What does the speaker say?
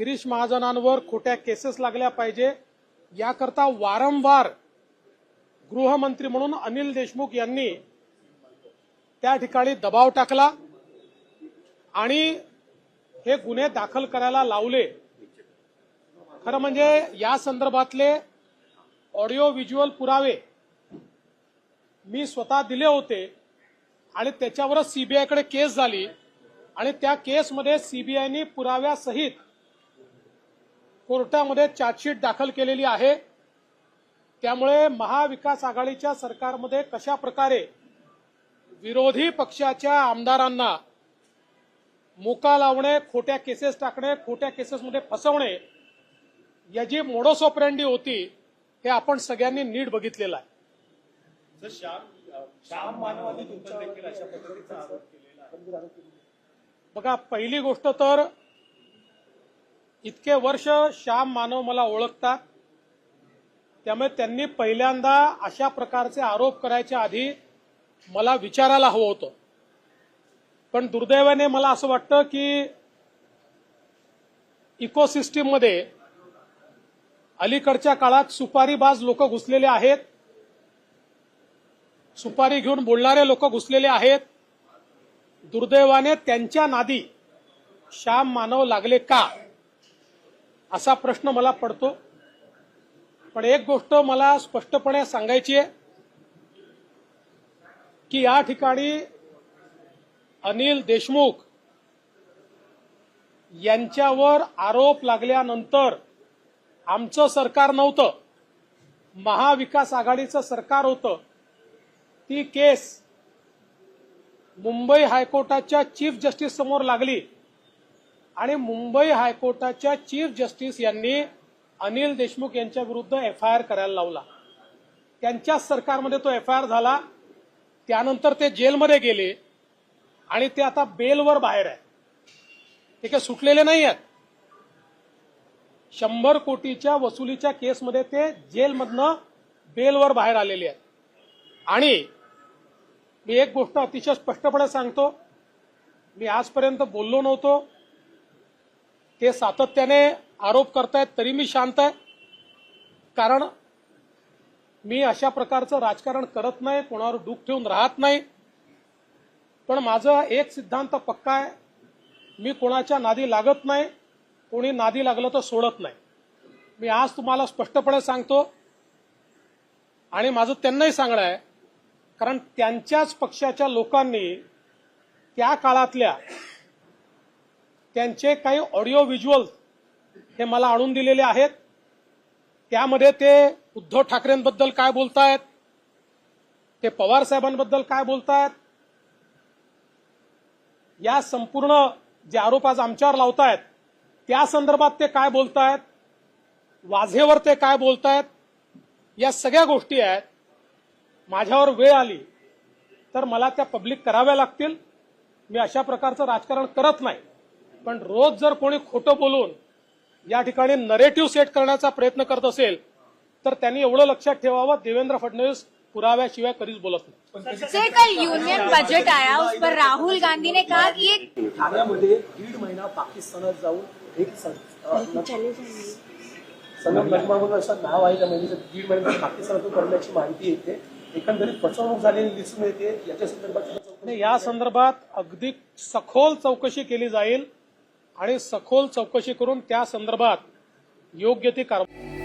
गिरीश महाजनांवर खोट्या केसेस लागल्या पाहिजे. याकरता वारंवार गृहमंत्री म्हणून अनिल देशमुख यांनी त्या ठिकाणी दबाव टाकला आणि हे गुन्हे दाखल करायला लावले. खरं म्हणजे या संदर्भातले ऑडिओ व्हिज्युअल पुरावे मी स्वतः दिले होते आणि त्याच्यावरच सीबीआयकडे केस झाली आणि त्या केसमध्ये सीबीआयनी पुराव्यासहित कोर्टामध्ये चार्जशीट दाखल केलेली आहे. त्यामुळे महाविकास आघाडीच्या सरकारमध्ये कशा प्रकारे विरोधी पक्षाच्या आमदारांना मुका लावणे खोट्या केसेस टाकणे खोट्या केसेसमध्ये फसवणे याची मोडोस ऑपरेंडी होती हे आपण सगळ्यांनी नीट बघितलेलं आहे. बघा पहिली गोष्ट तर इतके वर्ष श्याम मानव मला ओळखतात. त्यामुळे त्यांनी पहिल्यांदा अशा प्रकारचे आरोप करायच्या आधी मला विचारायला हवं होतं. पण दुर्दैवाने मला असं वाटतं की इकोसिस्टीममध्ये अलीकडच्या काळात सुपारीबाज लोक घुसलेले आहेत. सुपारी घेऊन बोलणारे लोक घुसलेले आहेत. दुर्दैवाने त्यांच्या नादी श्याम मानव लागले का? असा प्रश्न मला पडतो. पण एक गोष्ट मला स्पष्टपणे सांगायची आहे की या ठिकाणी अनिल देशमुख यांच्यावर आरोप लागल्यानंतर आमचं सरकार नव्हतं. महाविकास आघाडीचं सरकार होतं. ती केस मुंबई हायकोर्टाच्या चीफ जस्टिस समोर लागली. आणि मुंबई हायकोर्टाच्या चीफ जस्टिस यांनी अनिल देशमुख यांच्या विरुद्ध एफ आय आर करायला लावला. त्यांच्याच सरकारमध्ये तो एफ आय आर झाला. त्यानंतर ते जेलमध्ये गेले. आणि ते आता बेलवर बाहेर आहे. ते काही सुटलेले नाही आहेत. शंभर कोटीच्या वसुलीच्या केसमध्ये ते जेलमधनं बेलवर बाहेर आलेले आहेत. आणि मी एक गोष्ट अतिशय स्पष्टपणे सांगतो. मी आजपर्यंत बोललो नव्हतो. ते सातत्याने आरोप करतायत तरी मी शांत आहे. कारण मी अशा प्रकारचं राजकारण करत नाही कोणावर डूक ठेवून राहत नाही. पण माझा एक सिद्धांत पक्का आहे मी कोणाच्या नादी लागत नाही कोणी नादी लागलं तर सोडत नाही. मी आज तुम्हाला स्पष्टपणे सांगतो आणि माझं त्यांनाही सांगणं आहे कारण त्यांच्याच पक्षाच्या लोकांनी त्या काळातल्या त्यांचे काही ऑडिओ व्हिज्युअल हे मला आणून दिलेले आहेत. त्यामध्ये ते उद्धव ठाकरेंबद्दल काय बोलतायत ते पवार साहेबांबद्दल काय बोलतायत या संपूर्ण जे आरोप आज आमच्यावर लावतायत त्या संदर्भात ते काय बोलतायत वाझेवर ते काय बोलतायत या सगळ्या गोष्टी आहेत. माझ्यावर वेळ आली तर मला त्या पब्लिक कराव्या लागतील. मी अशा प्रकारचं राजकारण करत नाही. पण रोज जर कोणी खोटं बोलून या ठिकाणी नरेटिव्ह सेट करण्याचा प्रयत्न करत असेल तर त्यांनी एवढं लक्षात ठेवावं देवेंद्र फडणवीस पुराव्याशिवाय कधीच बोलत नाही. सर कल यूनियन बजट आया उस पर राहुल गांधी ने कहा कि ये ठाण्यामध्ये दीड महिना पाकिस्तानात जाऊन एक सनम म्हणून असं नाव आहे त्या महिलेचं दीड महिना पाकिस्तानातून करण्याची माहिती येते. एकंदरीत फसवणूक झालेली दिसून येते. याच्या संदर्भात या संदर्भात अगदी सखोल चौकशी केली जाईल. आणि सखोल चौकशी करून त्या संदर्भात योग्य ती कारवाई